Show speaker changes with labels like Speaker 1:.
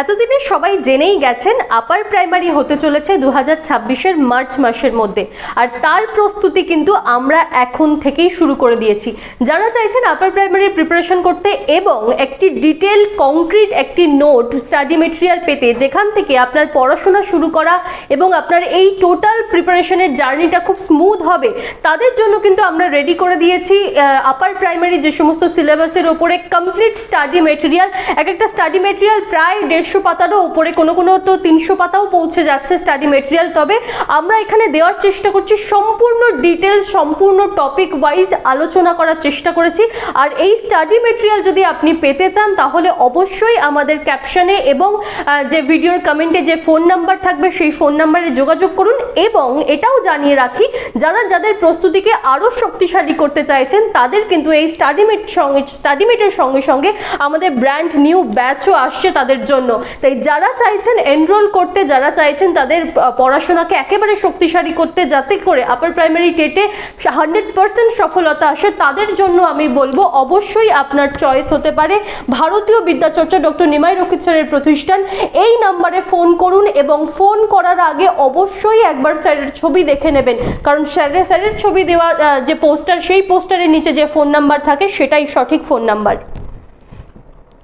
Speaker 1: এতদিনে সবাই জেনেই গেছেন আপার প্রাইমারি হতে চলেছে দু হাজার ছাব্বিশের মার্চ মাসের মধ্যে। আর তার প্রস্তুতি কিন্তু আমরা এখন থেকেই শুরু করে দিয়েছি। যারা চাইছেন আপার প্রাইমারির প্রিপারেশন করতে এবং একটি ডিটেল কংক্রিট একটি নোট স্টাডি মেটেরিয়াল পেতে, যেখান থেকে আপনার পড়াশোনা শুরু করা এবং আপনার এই টোটাল প্রিপারেশনের জার্নিটা খুব স্মুথ হবে, তাদের জন্য কিন্তু আমরা রেডি করে দিয়েছি আপার প্রাইমারি যে সমস্ত সিলেবাসের ওপরে কমপ্লিট স্টাডি মেটেরিয়াল এক একটা স্টাডি মেটেরিয়াল প্রায় পাতারও ওপরে কোনো কোনো তো তিনশো পাতাও পৌঁছে যাচ্ছে স্টাডি মেটেরিয়াল তবে আমরা এখানে দেওয়ার চেষ্টা করছি, সম্পূর্ণ ডিটেলস সম্পূর্ণ টপিক ওয়াইজ আলোচনা করার চেষ্টা করেছি। আর এই স্টাডি মেটেরিয়াল যদি আপনি পেতে চান, তাহলে অবশ্যই আমাদের ক্যাপশনে এবং যে ভিডিওর কমেন্টে যে ফোন নাম্বার থাকবে, সেই ফোন নাম্বারে যোগাযোগ করুন। এবং এটাও জানিয়ে রাখি, যারা যাদের প্রস্তুতিকে আরও শক্তিশালী করতে চাইছেন, তাদের কিন্তু এই স্টাডিমেট সঙ্গে স্টাডিমেটের সঙ্গে সঙ্গে আমাদের ব্র্যান্ড নিউ ব্যাচও আসছে তাদের জন্য। তাই যারা চাইছেন এনরোল করতে, যারা চাইছেন তাদের পড়াশোনাকে একেবারে শক্তিশালী করতে, যাতে করে আপার প্রাইমারি টেটে হান্ড্রেড পার্সেন্ট সফলতা আসে, তাদের জন্য আমি বলব, অবশ্যই আপনার চয়েস হতে পারে। ভারতীয় বিদ্যাচর্চা ডক্টর নিমাই রক্ষিত স্যারের প্রতিষ্ঠান, এই নাম্বারে ফোন করুন এবং ফোন করার আগে অবশ্যই একবার স্যারের ছবি দেখে নেবেন। কারণ স্যারের স্যারের ছবি দেওয়া যে পোস্টার সেই পোস্টারের নিচে যে ফোন নাম্বার থাকে, সেটাই সঠিক ফোন নাম্বার